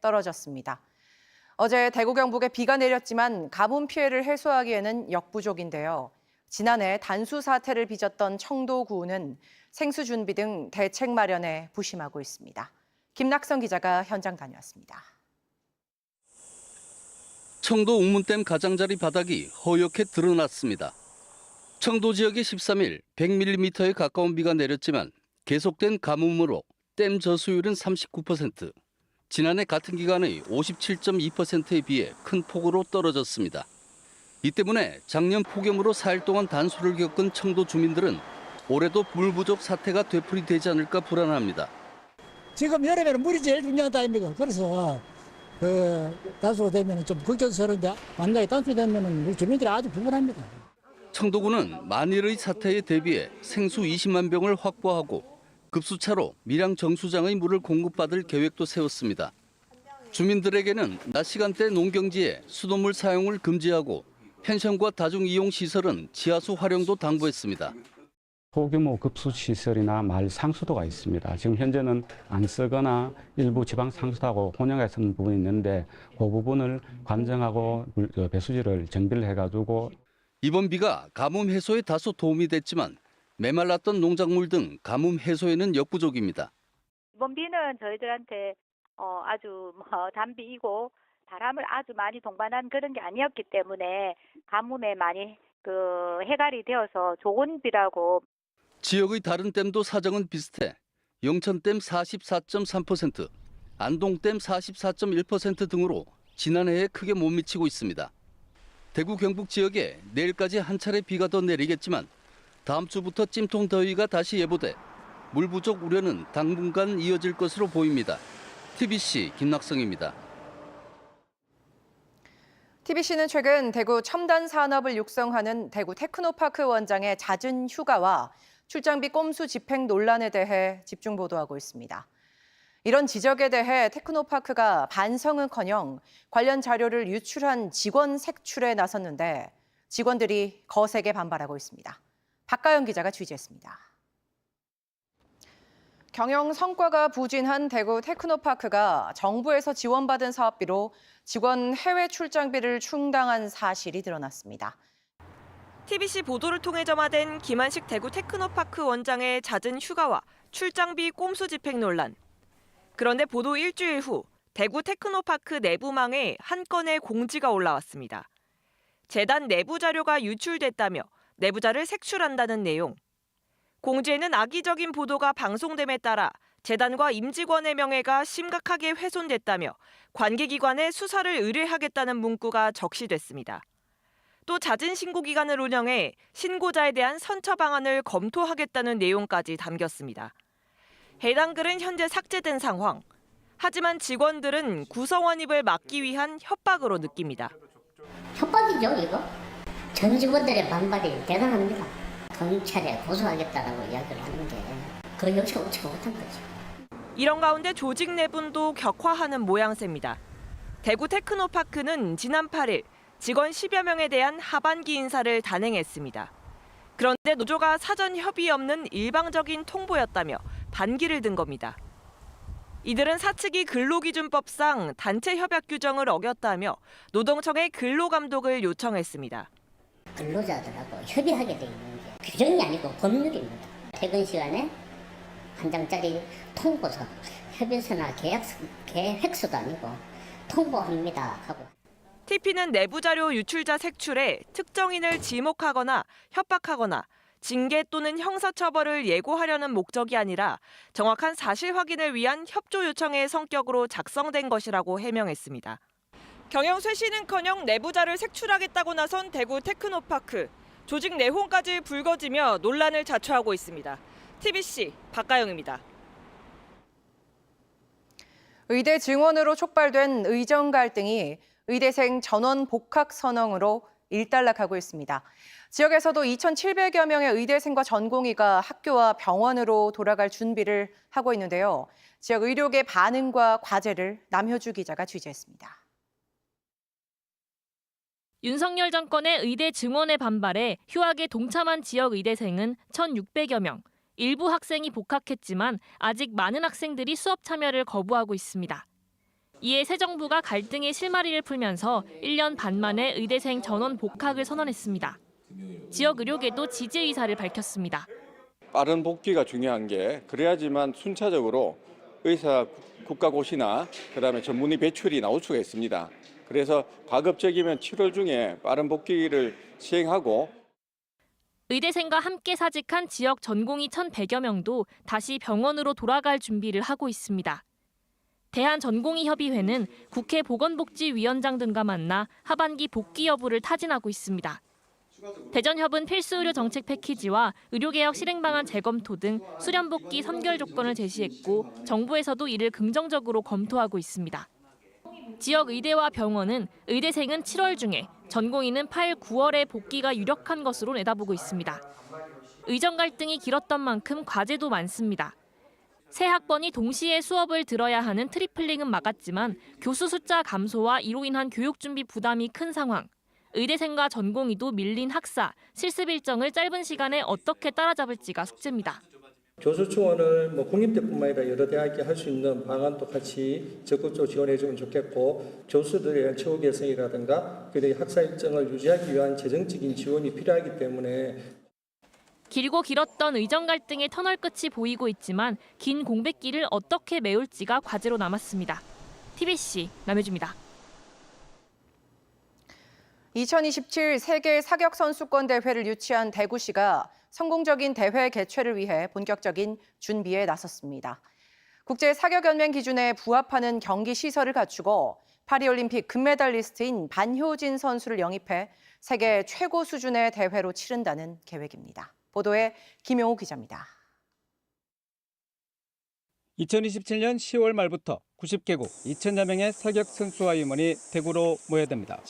떨어졌습니다. 어제 대구 경북에 비가 내렸지만 가뭄 피해를 해소하기에는 역부족인데요. 지난해 단수 사태를 빚었던 청도구는 생수 준비 등 대책 마련에 부심하고 있습니다. 김낙선 기자가 현장 다녀왔습니다. 청도 옥문댐 가장자리 바닥이 허옇게 드러났습니다. 청도 지역에 13일 100mm에 가까운 비가 내렸지만 계속된 가뭄으로 댐 저수율은 39%, 지난해 같은 기간의 57.2%에 비해 큰 폭으로 떨어졌습니다. 이 때문에 작년 폭염으로 4일 동안 단수를 겪은 청도 주민들은 올해도 물 부족 사태가 되풀이되지 않을까 불안합니다. 지금 여름에는 물이 제일 중요하다 아닙니까? 그래서 그 단수가 되면 좀 걱정스러운데 만약에 단수 되면은 우리 주민들이 아주 불안합니다. 청도군은 만일의 사태에 대비해 생수 20만 병을 확보하고 급수차로 밀양 정수장의 물을 공급받을 계획도 세웠습니다. 주민들에게는 낮 시간대 농경지에 수돗물 사용을 금지하고 펜션과 다중이용 시설은 지하수 활용도 당부했습니다. 소규모 급수 시설이나 마을 상수도가 있습니다. 지금 현재는 안 쓰거나 일부 지방 상수도하고 혼용해 쓰는 부분이 있는데 그 부분을 관정하고 물- 저 배수지를 정비를 해가지고 이번 비가 가뭄 해소에 다소 도움이 됐지만 메말랐던 농작물 등 가뭄 해소에는 역부족입니다. 이번 비는 저희들한테 어, 아주 뭐 단비이고 바람을 아주 많이 동반한 그런 게 아니었기 때문에 가뭄에 많이 그 해갈이 되어서 좋은 비라고 지역의 다른 댐도 사정은 비슷해 영천댐 44.3%, 안동댐 44.1% 등으로 지난해에 크게 못 미치고 있습니다. 대구 경북 지역에 내일까지 한 차례 비가 더 내리겠지만 다음 주부터 찜통 더위가 다시 예보돼 물 부족 우려는 당분간 이어질 것으로 보입니다. TBC 김낙성입니다. TBC는 최근 대구 첨단 산업을 육성하는 대구 테크노파크 원장의 잦은 휴가와 출장비 꼼수 집행 논란에 대해 집중 보도하고 있습니다. 이런 지적에 대해 테크노파크가 반성은커녕 관련 자료를 유출한 직원 색출에 나섰는데 직원들이 거세게 반발하고 있습니다. 박가영 기자가 취재했습니다. 경영 성과가 부진한 대구 테크노파크가 정부에서 지원받은 사업비로 직원 해외 출장비를 충당한 사실이 드러났습니다. TBC 보도를 통해 점화된 김한식 대구 테크노파크 원장의 잦은 휴가와 출장비 꼼수 집행 논란. 그런데 보도 일주일 후 대구 테크노파크 내부망에 한 건의 공지가 올라왔습니다. 재단 내부 자료가 유출됐다며 내부자를 색출한다는 내용. 공지에는 악의적인 보도가 방송됨에 따라 재단과 임직원의 명예가 심각하게 훼손됐다며 관계기관에 수사를 의뢰하겠다는 문구가 적시됐습니다. 또 잦은 신고 기간을 운영해 신고자에 대한 선처 방안을 검토하겠다는 내용까지 담겼습니다. 해당 글은 현재 삭제된 상황. 하지만 직원들은 구성원 입을 막기 위한 협박으로 느낍니다. 협박이죠 이거 전 직원들의 반발이 대단합니다 경찰에 고소하겠다라고 이야기를 하는데 그 역시 오지 못한 거죠 이런 가운데 조직 내분도 격화하는 모양새입니다. 대구 테크노파크는 지난 8일 직원 10여 명에 대한 하반기 인사를 단행했습니다. 그런데 노조가 사전 협의 없는 일방적인 통보였다며 반기를 든 겁니다. 이들은 사측이 근로기준법상 단체 협약 규정을 어겼다며 노동청에 근로감독을 요청했습니다. 근로자들하고 협의하게 돼 있는 게 규정이 아니고 법률입니다 퇴근 시간에 한 장짜리 통보서 협의서나 계약서, 계획서도 아니고 통보합니다 하고 TP는 내부 자료 유출자 색출에 특정인을 지목하거나 협박하거나 징계 또는 형사처벌을 예고하려는 목적이 아니라 정확한 사실 확인을 위한 협조 요청의 성격으로 작성된 것이라고 해명했습니다. 경영 쇄신은커녕 내부자를 색출하겠다고 나선 대구 테크노파크. 조직 내홍까지 불거지며 논란을 자초하고 있습니다. TBC 박가영입니다. 의대 증원으로 촉발된 의정 갈등이 의대생 전원 복학 선언으로 일단락하고 있습니다. 지역에서도 2,700여 명의 의대생과 전공의가 학교와 병원으로 돌아갈 준비를 하고 있는데요. 지역 의료계 반응과 과제를 남효주 기자가 취재했습니다. 윤석열 정권의 의대 증원에 반발해 휴학에 동참한 지역 의대생은 1,600여 명. 일부 학생이 복학했지만 아직 많은 학생들이 수업 참여를 거부하고 있습니다. 이에 새 정부가 갈등의 실마리를 풀면서 1년 반 만에 의대생 전원 복학을 선언했습니다. 지역 의료계도 지지 의사를 밝혔습니다. 빠른 복귀가 중요한 게 그래야지만 순차적으로 의사 국가고시나 그다음에 전문의 배출이 나올 수가 있습니다. 그래서 가급적이면 7월 중에 빠른 복귀를 시행하고 의대생과 함께 사직한 지역 전공의 1,100여 명도 다시 병원으로 돌아갈 준비를 하고 있습니다. 대한전공의협의회는 국회 보건복지위원장 등과 만나 하반기 복귀 여부를 타진하고 있습니다. 대전협은 필수 의료 정책 패키지와 의료개혁 실행 방안 재검토 등 수련 복귀 선결 조건을 제시했고 정부에서도 이를 긍정적으로 검토하고 있습니다. 지역 의대와 병원은 의대생은 7월 중에 전공의는 8, 9월에 복귀가 유력한 것으로 내다보고 있습니다. 의정 갈등이 길었던 만큼 과제도 많습니다. 새 학번이 동시에 수업을 들어야 하는 트리플링은 막았지만 교수 숫자 감소와 이로 인한 교육 준비 부담이 큰 상황. 의대생과 전공의도 밀린 학사, 실습 일정을 짧은 시간에 어떻게 따라잡을지가 숙제입니다. 교수 충원을 뭐 국립대뿐만 아니라 여러 대학이 할 수 있는 방안도 같이 적극적으로 지원해 주면 좋겠고 교수들에 대한 처우 개선이라든가 그들의 학사 일정을 유지하기 위한 재정적인 지원이 필요하기 때문에 길고 길었던 의정 갈등의 터널 끝이 보이고 있지만 긴 공백기를 어떻게 메울지가 과제로 남았습니다. TBC 남해주입니다. 2027 세계 사격 선수권 대회를 유치한 대구시가 성공적인 대회 개최를 위해 본격적인 준비에 나섰습니다. 국제 사격 연맹 기준에 부합하는 경기 시설을 갖추고 파리올림픽 금메달리스트인 반효진 선수를 영입해 세계 최고 수준의 대회로 치른다는 계획입니다. 보도에 김용호 기자입니다. 2027년 10월 말부터 90개국 2천여 명의 사격 선수와 임원이 대구로 모여듭니다.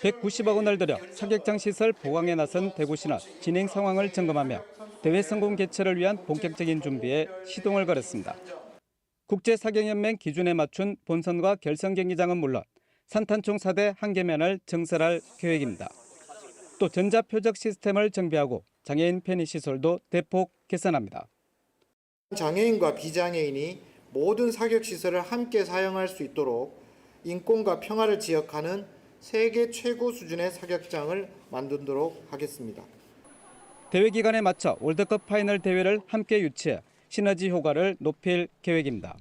190억 원을 들여 사격장 시설 보강에 나선 대구시는 진행 상황을 점검하며 대회 성공 개최를 위한 본격적인 준비에 시동을 걸었습니다. 국제사격연맹 기준에 맞춘 본선과 결선 경기장은 물론 산탄총 4대 한 개면을 증설할 계획입니다. 또 전자표적 시스템을 정비하고 장애인 편의 시설도 대폭 개선합니다. 장애인과 비장애인이 모든 사격 시설을 함께 사용할 수 있도록 인권과 평화를 지역하는 세계 최고 수준의 사격장을 만들도록 하겠습니다. 대회 기간에 맞춰 월드컵 파이널 대회를 함께 유치해 시너지 효과를 높일 계획입니다.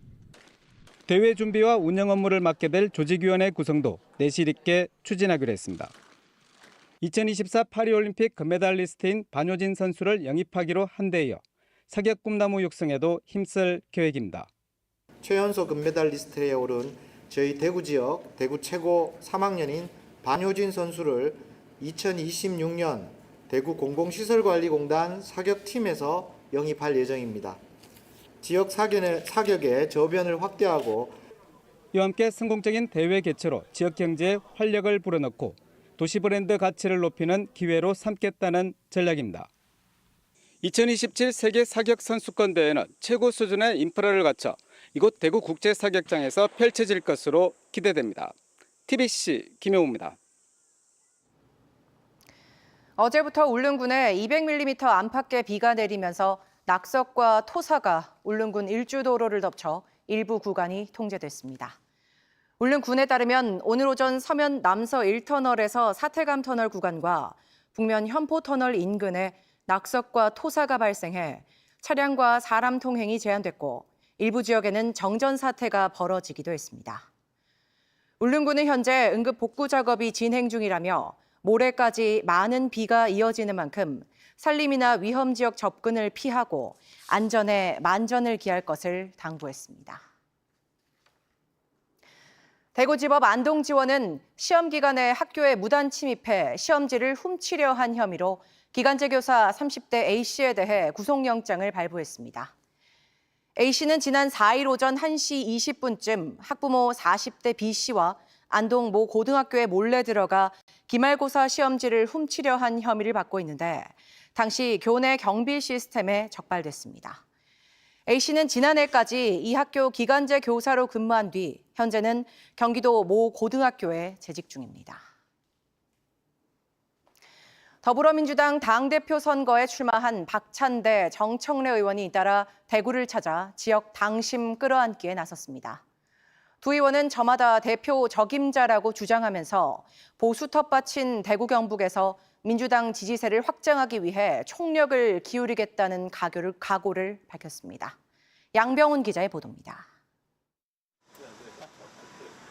대회 준비와 운영 업무를 맡게 될 조직위원회 구성도 내실 있게 추진하기로 했습니다. 2024 파리올림픽 금메달리스트인 반효진 선수를 영입하기로 한 데 이어 사격 꿈나무 육성에도 힘쓸 계획입니다. 최연소 금메달리스트에 오른 저희 대구 지역 대구 최고 3학년인 반효진 선수를 2026년 대구 공공시설관리공단 사격팀에서 영입할 예정입니다. 지역 사격의, 사격의 저변을 확대하고 이와 함께 성공적인 대회 개최로 지역 경제에 활력을 불어넣고 도시 브랜드 가치를 높이는 기회로 삼겠다는 전략입니다. 2027 세계 사격 선수권 대회는 최고 수준의 인프라를 갖춰 이곳 대구 국제 사격장에서 펼쳐질 것으로 기대됩니다. TBC 김용우입니다. 어제부터 울릉군에 200mm 안팎의 비가 내리면서 낙석과 토사가 울릉군 일주도로를 덮쳐 일부 구간이 통제됐습니다. 울릉군에 따르면 오늘 오전 서면 남서 1터널에서 사태감 터널 구간과 북면 현포 터널 인근에 낙석과 토사가 발생해 차량과 사람 통행이 제한됐고 일부 지역에는 정전 사태가 벌어지기도 했습니다. 울릉군은 현재 응급 복구 작업이 진행 중이라며 모레까지 많은 비가 이어지는 만큼 산림이나 위험 지역 접근을 피하고 안전에 만전을 기할 것을 당부했습니다. 대구지법 안동지원은 시험 기간에 학교에 무단 침입해 시험지를 훔치려 한 혐의로 기간제 교사 30대 A씨에 대해 구속영장을 발부했습니다. A씨는 지난 4일 오전 1시 20분쯤 학부모 40대 B씨와 안동 모 고등학교에 몰래 들어가 기말고사 시험지를 훔치려 한 혐의를 받고 있는데 당시 교내 경비 시스템에 적발됐습니다. A씨는 지난해까지 이 학교 기간제 교사로 근무한 뒤 현재는 경기도 모 고등학교에 재직 중입니다. 더불어민주당 당대표 선거에 출마한 박찬대 정청래 의원이 잇따라 대구를 찾아 지역 당심 끌어안기에 나섰습니다. 두두 의원은 저마다 대표 적임자라고 주장하면서 보수 텃밭인 대구 경북에서 민주당 지지세를 확장하기 위해 총력을 기울이겠다는 각오를 밝혔습니다. 양병훈 기자의 보도입니다.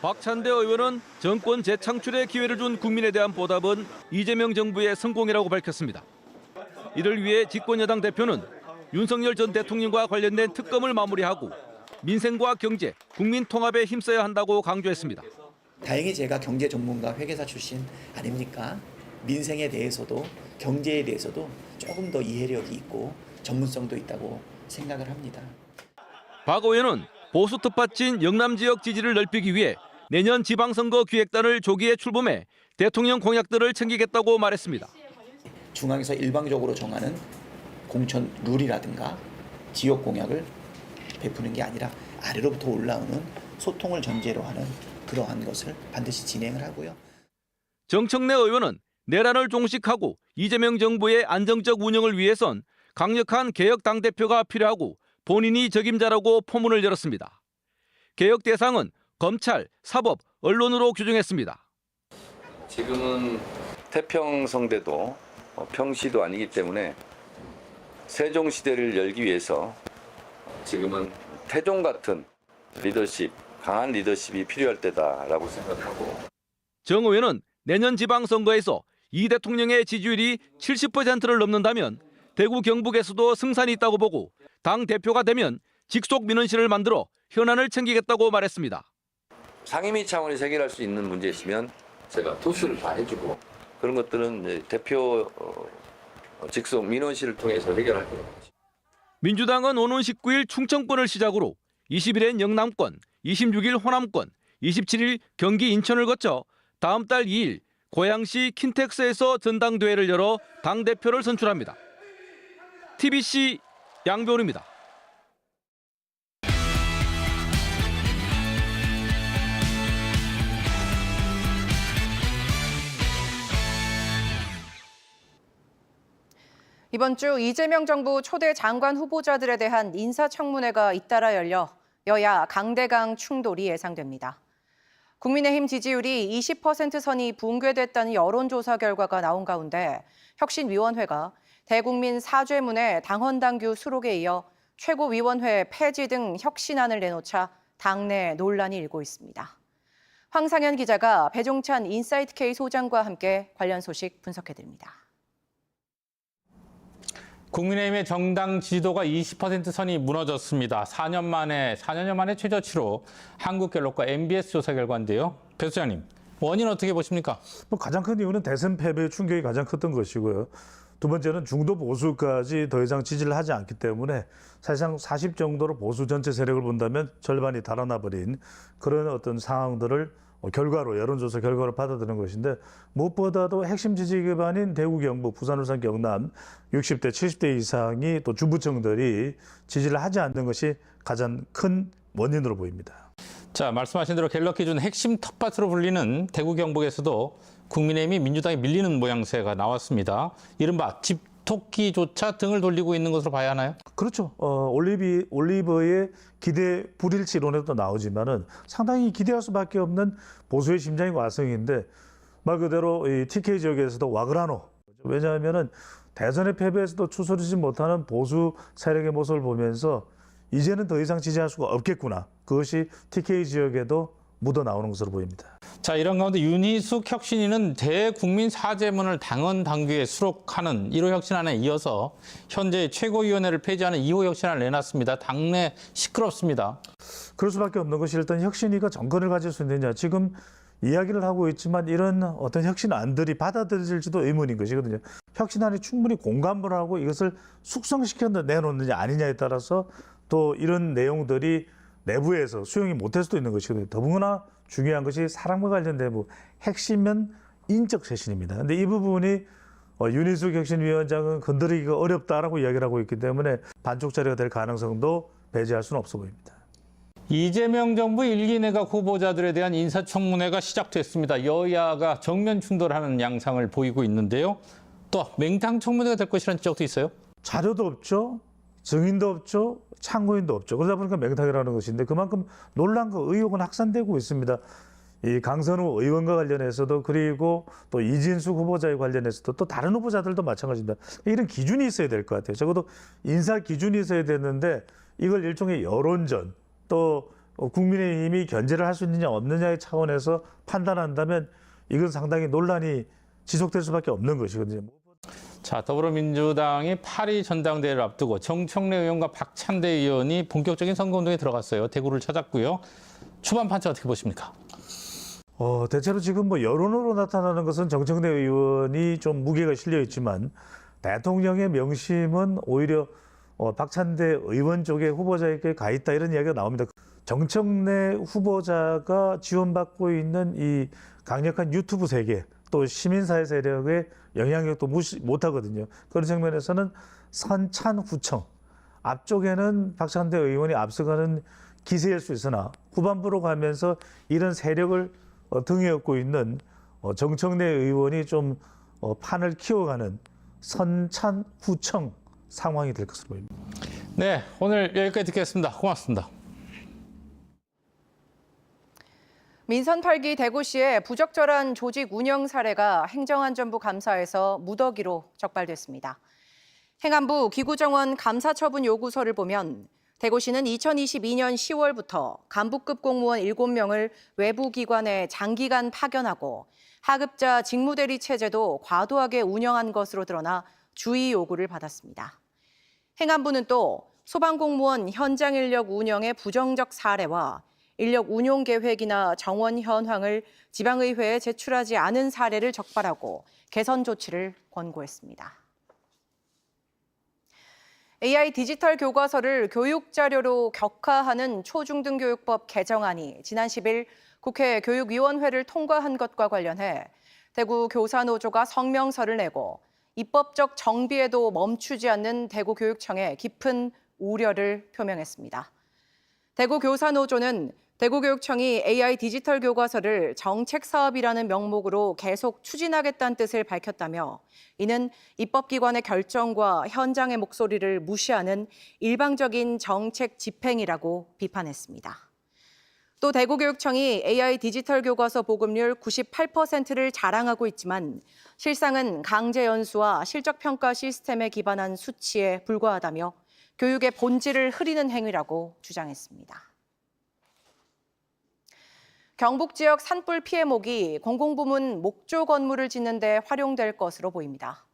박찬대 의원은 정권 재창출의 기회를 준 국민에 대한 보답은 이재명 정부의 성공이라고 밝혔습니다. 이를 위해 집권여당 대표는 윤석열 전 대통령과 관련된 특검을 마무리하고 민생과 경제, 국민 통합에 힘써야 한다고 강조했습니다. 다행히 제가 경제 전문가 회계사 출신 아닙니까? 민생에 대해서도 경제에 대해서도 조금 더 이해력이 있고 전문성도 있다고 생각을 합니다. 박 의원은 보수 텃밭인 영남 지역 지지를 넓히기 위해 내년 지방선거 기획단을 조기에 출범해 대통령 공약들을 챙기겠다고 말했습니다. 중앙에서 일방적으로 정하는 공천 룰이라든가 지역 공약을 베푸는 게 아니라 아래로부터 올라오는 소통을 전제로 하는 그러한 것을 반드시 진행을 하고요. 정청래 의원은 내란을 종식하고 이재명 정부의 안정적 운영을 위해선 강력한 개혁 당대표가 필요하고 본인이 적임자라고 포문을 열었습니다. 개혁 대상은 검찰, 사법, 언론으로 규정했습니다. 지금은 태평성대도 어, 평시도 아니기 때문에 세종 시대를 열기 위해서 지금은 태종 같은 리더십, 강한 리더십이 필요할 때다라고 생각하고 정 의원은 내년 지방선거에서 이 대통령의 지지율이 70%를 넘는다면 대구 경북에서도 승산이 있다고 보고 당 대표가 되면 직속 민원실을 만들어 현안을 챙기겠다고 말했습니다. 상임위 차원에서 해결할 수 있는 문제 있으면 제가 토스를 다 해주고 그런 것들은 대표 어, 직속 민원실을 통해서 해결할 거예요. 민주당은 오는 19일 충청권을 시작으로 20일엔 영남권, 26일 호남권, 27일 경기 인천을 거쳐 다음 달 2일 고양시 킨텍스에서 전당대회를 열어 당 대표를 선출합니다. TBC 양배우입니다. 이번 주 이재명 정부 초대 장관 후보자들에 대한 인사청문회가 잇따라 열려 여야 강대강 충돌이 예상됩니다. 국민의힘 지지율이 20% 선이 붕괴됐다는 여론조사 결과가 나온 가운데 혁신위원회가 대국민 사죄문에 당헌당규 수록에 이어 최고위원회 폐지 등 혁신안을 내놓자 당내 논란이 일고 있습니다. 황상현 기자가 배종찬 인사이트 K 소장과 함께 관련 소식 분석해드립니다. 국민의힘의 정당 지지도가 20% 선이 무너졌습니다. 4년 만에 4년여 만에 최저치로 한국갤럽과 MBS 조사 결과인데요. 배 소장님, 원인 어떻게 보십니까? 뭐 가장 큰 이유는 대선 패배의 충격이 가장 컸던 것이고요. 두 번째는 중도 보수까지 더 이상 지지를 하지 않기 때문에 사실상 40 정도로 보수 전체 세력을 본다면 절반이 달아나 버린 그런 어떤 상황들을 결과로 여론조사 결과로 받아들인 것인데 무엇보다도 핵심 지지 기반인 대구 경북 부산 울산 경남 60대 70대 이상이 또 주부층들이 지지를 하지 않는 것이 가장 큰 원인으로 보입니다. 자, 말씀하신 대로 갤럽 기준 핵심 텃밭으로 불리는 대구 경북에서도 국민의힘이 민주당에 밀리는 모양새가 나왔습니다. 이른바 집 토끼조차 등을 돌리고 있는 것으로 봐야 하나요? 그렇죠. 어, 올리비, 올리버의 기대 불일치론에도 나오지만은 상당히 기대할 수밖에 없는 보수의 심장이 와성인데 말 그대로 이 TK 지역에서도 와그라노. 왜냐하면은 대선에 패배해서도 추스르지 못하는 보수 세력의 모습을 보면서 이제는 더 이상 지지할 수가 없겠구나. 그것이 TK 지역에도 묻어 나오는 것으로 보입니다. 자, 이런 가운데 윤희숙 혁신위는 대국민 사죄문을 당헌 당규에 수록하는 1호 혁신안에 이어서 현재 최고위원회를 폐지하는 2호 혁신안을 내놨습니다. 당내 시끄럽습니다. 그럴 수밖에 없는 것이 일단 혁신위가 정권을 가질 수 있느냐. 지금 이야기를 하고 있지만 이런 어떤 혁신안들이 받아들여질지도 의문인 것이거든요. 혁신안이 충분히 공감을 하고 이것을 숙성시켜 내놓느냐 아니냐에 따라서 또 이런 내용들이 내부에서 수용이 못할 수도 있는 것이거든요. 더구나 중요한 것이 사람과 관련된 부 핵심은 인적 쇄신입니다. 근데 이 부분이 어, 윤희숙 혁신위원장은 건드리기가 어렵다라고 이야기를 하고 있기 때문에 반쪽 자리가 될 가능성도 배제할 수는 없어 보입니다. 이재명 정부 일기 내각 후보자들에 대한 인사청문회가 시작됐습니다. 여야가 정면 충돌하는 양상을 보이고 있는데요. 또 맹탕 청문회가 될 것이라는 지적도 있어요. 자료도 없죠. 증인도 없죠, 참고인도 없죠. 그러다 보니까 맹탕이라는 것인데 그만큼 논란과 의혹은 확산되고 있습니다. 이 강선우 의원과 관련해서도 그리고 또 이진숙 후보자에 관련해서도 또 다른 후보자들도 마찬가지입니다. 이런 기준이 있어야 될 것 같아요. 적어도 인사 기준이 있어야 되는데 이걸 일종의 여론전 또 국민의힘이 견제를 할 수 있느냐 없느냐의 차원에서 판단한다면 이건 상당히 논란이 지속될 수밖에 없는 것이거든요. 자, 더불어민주당이 파리 전당대회를 앞두고 정청래 의원과 박찬대 의원이 본격적인 선거운동에 들어갔어요. 대구를 찾았고요. 초반 판치 어떻게 보십니까? 어, 대체로 지금 뭐 여론으로 나타나는 것은 정청래 의원이 좀 무게가 실려 있지만 대통령의 명심은 오히려 어, 박찬대 의원 쪽의 후보자에게 가 있다 이런 이야기가 나옵니다. 정청래 후보자가 지원받고 있는 이 강력한 유튜브 세계 또 시민사회 세력의 영향력도 무시 못하거든요. 그런 측면에서는 선찬 후청 앞쪽에는 박찬대 의원이 앞서가는 기세일 수 있으나 후반부로 가면서 이런 세력을 어, 등에 업고 있는 어, 정청래 의원이 좀 어, 판을 키워가는 선찬 후청 상황이 될 것으로 보입니다. 네, 오늘 여기까지 듣겠습니다. 고맙습니다. 민선 8기 대구시의 부적절한 조직 운영 사례가 행정안전부 감사에서 무더기로 적발됐습니다. 행안부 기구정원 감사 처분 요구서를 보면 대구시는 2022년 10월부터 간부급 공무원 7명을 외부 기관에 장기간 파견하고 하급자 직무대리 체제도 과도하게 운영한 것으로 드러나 주의 요구를 받았습니다. 행안부는 또 소방공무원 현장 인력 운영의 부정적 사례와 인력 운용 계획이나 정원 현황을 지방의회에 제출하지 않은 사례를 적발하고 개선 조치를 권고했습니다. AI 디지털 교과서를 교육 자료로 격화하는 초중등교육법 개정안이 지난 10일 국회 교육위원회를 통과한 것과 관련해 대구 교사노조가 성명서를 내고 입법적 정비에도 멈추지 않는 대구 교육청에 깊은 우려를 표명했습니다. 대구 교사노조는 대구교육청이 AI 디지털 교과서를 정책 사업이라는 명목으로 계속 추진하겠다는 뜻을 밝혔다며 이는 입법기관의 결정과 현장의 목소리를 무시하는 일방적인 정책 집행이라고 비판했습니다. 또 대구교육청이 AI 디지털 교과서 보급률 98%를 자랑하고 있지만 실상은 강제 연수와 실적 평가 시스템에 기반한 수치에 불과하다며 교육의 본질을 흐리는 행위라고 주장했습니다. 경북 지역 산불 피해목이 공공부문 목조 건물을 짓는 데 활용될 것으로 보입니다.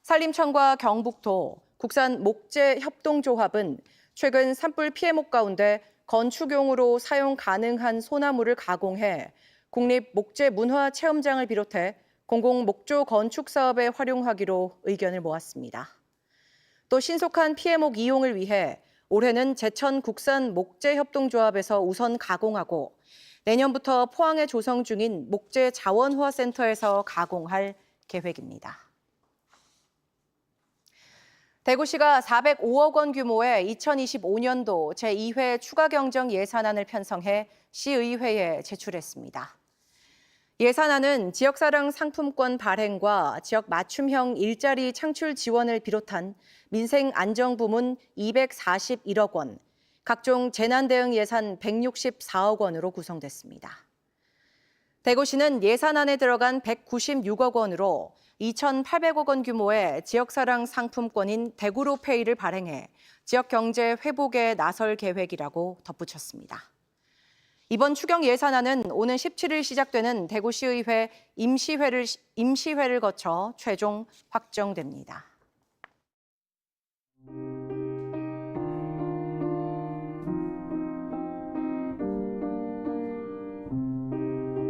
산림청과 경북도 국산 목재 협동조합은 최근 산불 피해목 가운데 건축용으로 사용 가능한 소나무를 가공해 국립 목재 문화 체험장을 비롯해 공공 목조 건축 사업에 활용하기로 의견을 모았습니다. 또 신속한 피해목 이용을 위해 올해는 제천 국산 목재 협동조합에서 우선 가공하고 내년부터 포항에 조성 중인 목재 자원화 센터에서 가공할 계획입니다. 대구시가 405억 원 규모의 2025년도 제2회 추가 경정 예산안을 편성해 시의회에 제출했습니다. 예산안은 지역사랑 상품권 발행과 지역 맞춤형 일자리 창출 지원을 비롯한 민생 안정 부문 241억 원, 각종 재난 대응 예산 164억 원으로 구성됐습니다. 대구시는 예산안에 들어간 196억 원으로 2,800억 원 규모의 지역사랑 상품권인 대구로페이를 발행해 지역 경제 회복에 나설 계획이라고 덧붙였습니다. 이번 추경 예산안은 오는 17일 시작되는 대구시의회 임시회를, 임시회를 거쳐 최종 확정됩니다.